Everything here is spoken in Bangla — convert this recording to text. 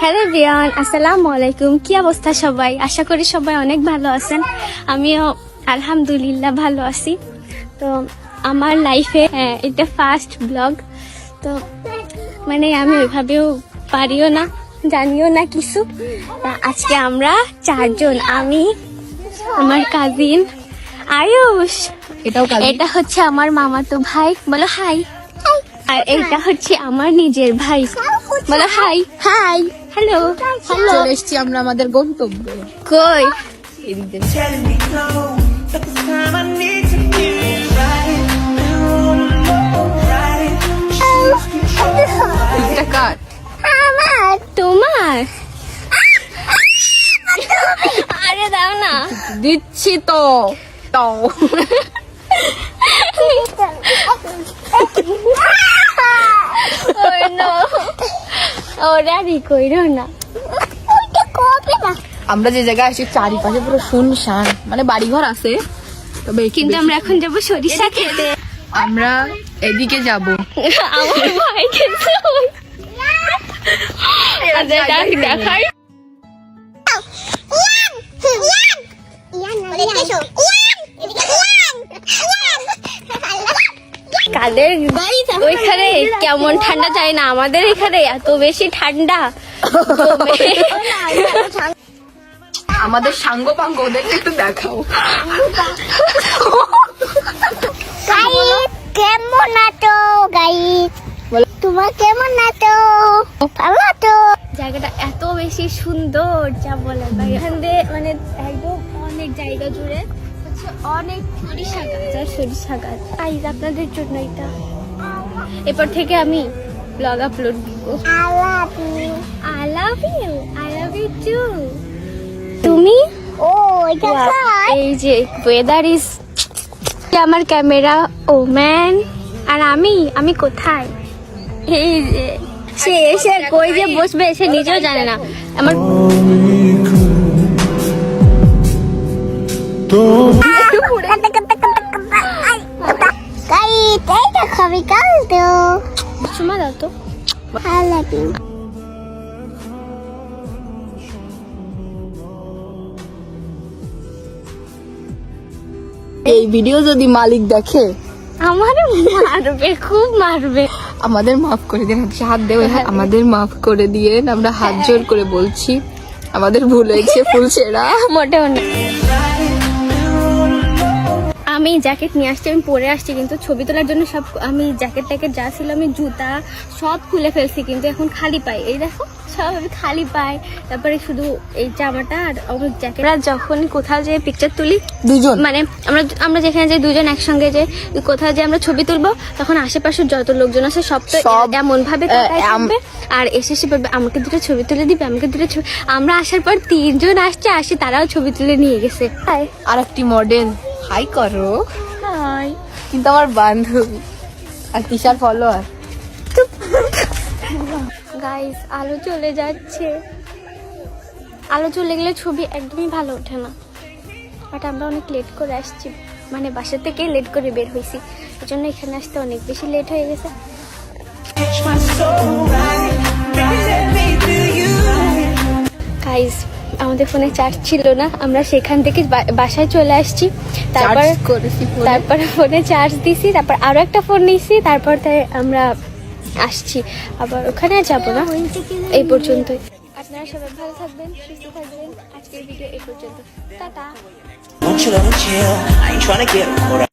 হ্যালো বিয়ান আসসালামু আলাইকুম। কি অবস্থা সবাই? আশা করি সবাই অনেক ভালো আছেন। আমিও আলহামদুলিল্লাহ ভালো আছি। তো আমার লাইফে এটা ফার্স্ট ব্লগ তো মানে আমি ওইভাবেও পারিও না জানিও না কিছু। আজকে আমরা চারজন আমি আমার কাজিন আয়ুষ। এটা হচ্ছে আমার মামাতো ভাই। বলো হাই আর এটা হচ্ছে আমার নিজের ভাই। বলো হাই হাই হ্যালো হ্যালো চলে এসেছি আমরা আমাদের গন্তব্যে। কই? এদিক। তোমার? আরে দাও না। দিচ্ছি তো। তো। ওরা রি কইরো না। আমরা যে জায়গায় আসি চারিপাশে পুরো শুনশান। মানে বাড়িঘর আছে তবে কিন্তু আমরা এখন যাব সরিষা খেতে। আমরা এদিকে যাব। আমার ভাই খেতে দেখাই। কাদের ওইখানে কেমন ঠান্ডা যায় না? আমাদের এখানে এত বেশি ঠান্ডা। আমাদের সাঙ্গ পাঙ্গ ওদেরকে একটু দেখাও। কেমন আছো গাইস? তোমার কেমন আছো? ভালো আছো? জায়গাটা এত বেশি সুন্দর যা বলার বাইরে। এখান দিয়ে মানে একদম অনেক জায়গা জুড়ে হচ্ছে অনেক সরিষা গাছ। আর সরিষা গাছ। আইজ আপনাদের জন্য এটা। এরপর থেকে আমি ব্লগ আপলোড দিব I love you I love you I love you too তুমি? ও এটা এই যে ওয়েদার ইজ আমার ক্যামেরা ও ম্যান আর আমি আমি কোথায়? এই যে সে এসে কই যে বসবে সে নিজেও জানে না। আমার তো চুমা দাও তো আই লাভ ইউ এই ভিডিও যদি মালিক দেখে আমার মারবে খুব মারবে। আমাদের মাফ করে দিন হাতে হাত দেবে আমাদের মাফ করে দিয়ে আমরা হাত জোর করে বলছি। আমাদের ভুল হয়েছে ফুল ছেঁড়া। মোটেও না। আমি জ্যাকেট নিয়ে আসছি আমি পরে আসছি কিন্তু ছবি তোলার জন্য সব আমি জ্যাকেট ট্যাকেট যা ছিল আমি জুতা সব খুলে ফেলছি কিন্তু এখন খালি পাই এই দেখো সব আমি খালি পাই তারপরে শুধু এই জামাটা আর আমার জ্যাকেট যখন কোথাও যে পিকচার তুলি দুজন? মানে আমরা আমরা যেখানে যাই দুজন একসঙ্গে যে কোথাও যে আমরা ছবি তুলবো তখন আশেপাশের যত লোকজন আছে সব তো এমন ভাবে আর এসে এসে বলবে আমাকে দুটো ছবি তুলে দিবে আমাকে দুটো ছবি আমরা আসার পর তিনজন আসছে আসে তারাও ছবি তুলে নিয়ে গেছে। আর একটি মডেল হাই করো হাই কিন্তু আমার বান্ধবী আর তিশার ফলোয়ার গাইস আলো চলে যাচ্ছে। আলো চলে গেলে ছবি একদমই ভালো ওঠে না। বাট আমরা অনেক লেট করে আসছি। মানে বাসা থেকে লেট করে বের হয়েছি। এই জন্য এখানে আসতে অনেক বেশি লেট হয়ে গেছে. গাইস আমাদের ফোনে চার্জ ছিল না আমরা সেখান থেকে বা- বাসায় চলে আসছি। তারপর। তারপর ফোনে চার্জ দিছি তারপর আরও একটা ফোন নিয়েছি তারপর তাই আমরা আসছি। আবার ওখানে আর যাব না এই পর্যন্তই। আপনারা সবাই ভালো থাকবেন সুস্থ থাকবেন। আজকের ভিডিও এই পর্যন্ত। টাটা।